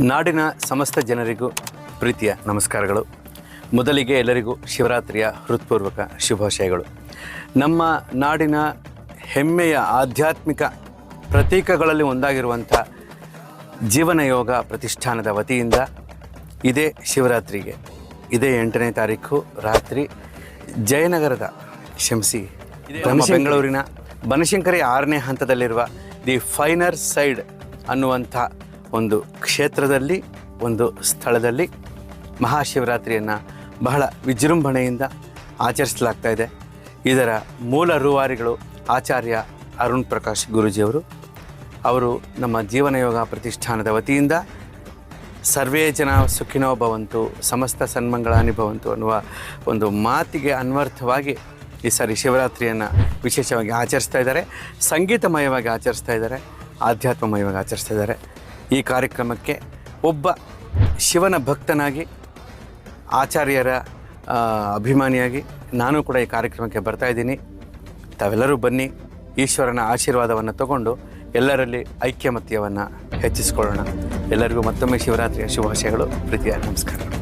ನಾಡಿನ ಸಮಸ್ತ ಜನರಿಗೂ ಪ್ರೀತಿಯ ನಮಸ್ಕಾರಗಳು. ಮೊದಲಿಗೆ ಎಲ್ಲರಿಗೂ ಶಿವರಾತ್ರಿಯ ಹೃತ್ಪೂರ್ವಕ ಶುಭಾಶಯಗಳು. ನಮ್ಮ ನಾಡಿನ ಹೆಮ್ಮೆಯ ಆಧ್ಯಾತ್ಮಿಕ ಪ್ರತೀಕಗಳಲ್ಲಿ ಒಂದಾಗಿರುವಂಥ ಜೀವನ ಯೋಗ ಪ್ರತಿಷ್ಠಾನದ ವತಿಯಿಂದ ಇದೇ ಶಿವರಾತ್ರಿಗೆ. ಇದೇ ಎಂಟನೇ ತಾರೀಕು ರಾತ್ರಿ ಜಯನಗರದ ಕ್ಷಮಿಸಿ ನಮ್ಮ ಬೆಂಗಳೂರಿನ ಬನಶಂಕರಿ ಆರನೇ ಹಂತದಲ್ಲಿರುವ ದಿ ಫೈನರ್ ಸೈಡ್ ಅನ್ನುವಂಥ ಒಂದು ಕ್ಷೇತ್ರದಲ್ಲಿ, ಒಂದು ಸ್ಥಳದಲ್ಲಿ ಮಹಾಶಿವರಾತ್ರಿಯನ್ನು ಬಹಳ ವಿಜೃಂಭಣೆಯಿಂದ ಆಚರಿಸಲಾಗ್ತಾ ಇದೆ. ಇದರ ಮೂಲ ರೂವಾರಿಗಳು ಆಚಾರ್ಯ ಅರುಣ್ ಪ್ರಕಾಶ್ ಗುರೂಜಿಯವರು. ಅವರು ನಮ್ಮ ಜೀವನ ಯೋಗ ಪ್ರತಿಷ್ಠಾನದ ವತಿಯಿಂದ ಸರ್ವೇ ಜನ ಸುಖಿನೋ ಭವಂತು, ಸಮಸ್ತ ಸನ್ಮಂಗಳ ಭವಂತು ಅನ್ನುವ ಒಂದು ಮಾತಿಗೆ ಅನ್ವರ್ಥವಾಗಿ ಈ ಸಾರಿ ಶಿವರಾತ್ರಿಯನ್ನು ವಿಶೇಷವಾಗಿ ಆಚರಿಸ್ತಾ ಇದ್ದಾರೆ. ಸಂಗೀತಮಯವಾಗಿ ಆಚರಿಸ್ತಾ ಇದ್ದಾರೆ. ಆಧ್ಯಾತ್ಮಮಯವಾಗಿ ಆಚರಿಸ್ತಾ ಇದ್ದಾರೆ. ಈ ಕಾರ್ಯಕ್ರಮಕ್ಕೆ ಒಬ್ಬ ಶಿವನ ಭಕ್ತನಾಗಿ, ಆಚಾರ್ಯರ ಅಭಿಮಾನಿಯಾಗಿ ನಾನು ಕೂಡ ಈ ಕಾರ್ಯಕ್ರಮಕ್ಕೆ ಬರ್ತಾ ಇದ್ದೀನಿ. ತಾವೆಲ್ಲರೂ ಬನ್ನಿ, ಈಶ್ವರನ ಆಶೀರ್ವಾದವನ್ನು ತಗೊಂಡು ಎಲ್ಲರಲ್ಲಿ ಐಕ್ಯಮತ್ಯವನ್ನು ಹೆಚ್ಚಿಸಿಕೊಳ್ಳೋಣ. ಎಲ್ಲರಿಗೂ ಮತ್ತೊಮ್ಮೆ ಶಿವರಾತ್ರಿಯ ಶುಭಾಶಯಗಳು. ಪ್ರೀತಿಯ ನಮಸ್ಕಾರಗಳು